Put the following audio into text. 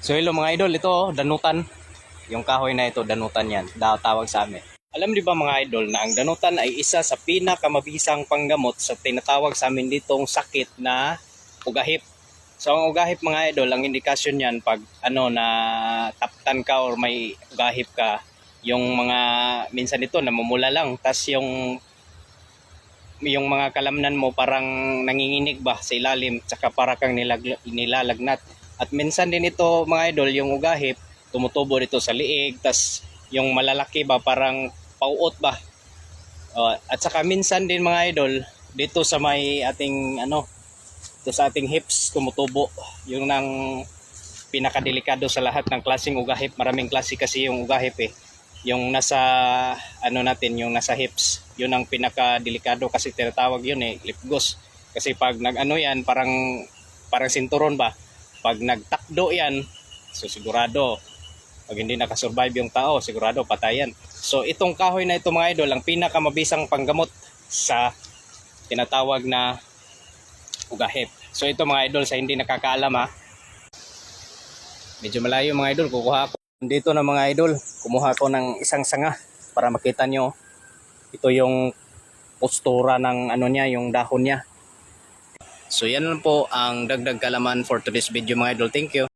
So hello mga idol, ito oh, danutan. Yung kahoy na ito, danutan yan. Da tawag sa amin. Alam di ba mga idol na ang danutan ay isa sa pinakamabisang panggamot sa tinatawag sa amin ditong sakit na ugahip. So ang ugahip mga idol, ang indikasyon niyan pag ano na taptan ka or may ugahip ka, yung mga minsan ito namumula lang, tas yung yung mga kalamnan mo parang nanginginig ba sa ilalim tsaka para kang nilag, nilalagnat. At minsan din ito mga idol, yung ugahip, tumutubo dito sa liig, tas yung malalaki ba parang pauot ba. Uh, at saka minsan din mga idol, dito sa may ating ano, dito sa ating hips tumutubo. Yung nang pinakadelikado sa lahat ng klaseng ugahip. Maraming klase kasi yung ugahip eh. Yung nasa ano natin, yung nasa hips, yun ang pinakadelikado kasi tinatawag yun eh, lipgos. Kasi pag nag-ano yan, parang parang sinturon ba? Pag nagtakdo yan, so sigurado pag hindi nakasurvive yung tao, sigurado patayan. So itong kahoy na ito mga idol, ang pinakamabisang panggamot sa tinatawag na ugahip. So ito mga idol, sa hindi nakakaalam ha, medyo malayo mga idol, kukuha ko. Dito na mga idol, kumuha ko ng isang sanga para makita nyo. Ito yung postura ng ano niya, yung dahon niya. So yan lang po ang dagdag kalaman for today's video mga idol. Thank you.